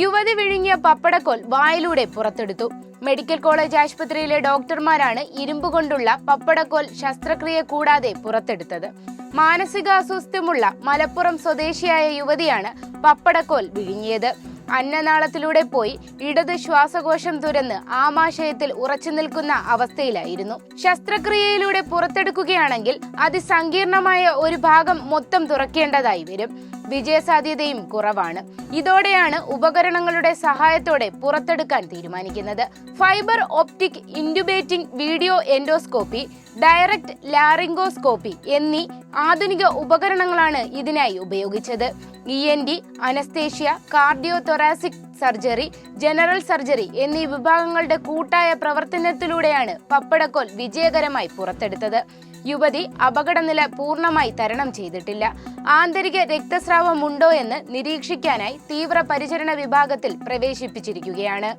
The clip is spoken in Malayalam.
യുവതി വിഴുങ്ങിയ പപ്പടക്കോൽ വായിലൂടെ പുറത്തെടുത്തു. മെഡിക്കൽ കോളേജ് ആശുപത്രിയിലെ ഡോക്ടർമാരാണ് ഇരുമ്പ് കൊണ്ടുള്ള പപ്പടക്കോൽ ശസ്ത്രക്രിയ കൂടാതെ പുറത്തെടുത്തത്. മാനസികാസ്വാസ്ഥ്യമുള്ള മലപ്പുറം സ്വദേശിയായ യുവതിയാണ് പപ്പടക്കോൽ വിഴുങ്ങിയത്. അന്നനാളത്തിലൂടെ പോയി ഇടത് ശ്വാസകോശം തുരന്ന് ആമാശയത്തിൽ ഉറച്ചു നിൽക്കുന്ന അവസ്ഥയിലായിരുന്നു. ശസ്ത്രക്രിയയിലൂടെ പുറത്തെടുക്കുകയാണെങ്കിൽ അതിസങ്കീർണമായ ഒരു ഭാഗം മൊത്തം തുറക്കേണ്ടതായി വരും. വിജയസാധ്യതയും കുറവാണ്. ഇതോടെയാണ് ഉപകരണങ്ങളുടെ സഹായത്തോടെ പുറത്തെടുക്കാൻ തീരുമാനിക്കുന്നത്. Fibre optic intubating video endoscopy direct laryngoscopy എന്നീ ആധുനിക ഉപകരണങ്ങളാണ് ഇതിനായി ഉപയോഗിച്ചത്. E N T anaesthesia cardio thoracic surgery general surgery എന്നീ വിഭാഗങ്ങളുടെ കൂട്ടായ പ്രവർത്തനത്തിലൂടെയാണ് പപ്പടക്കോൽ വിജയകരമായി പുറത്തെടുത്തത്. യുവതി അപകടനില പൂർണമായി തരണം ചെയ്തിട്ടില്ല. ആന്തരിക രക്തസ്രാവമുണ്ടോ എന്ന് നിരീക്ഷിക്കാനായി തീവ്ര പരിചരണ വിഭാഗത്തിൽ പ്രവേശിപ്പിച്ചിരിക്കുകയാണ്.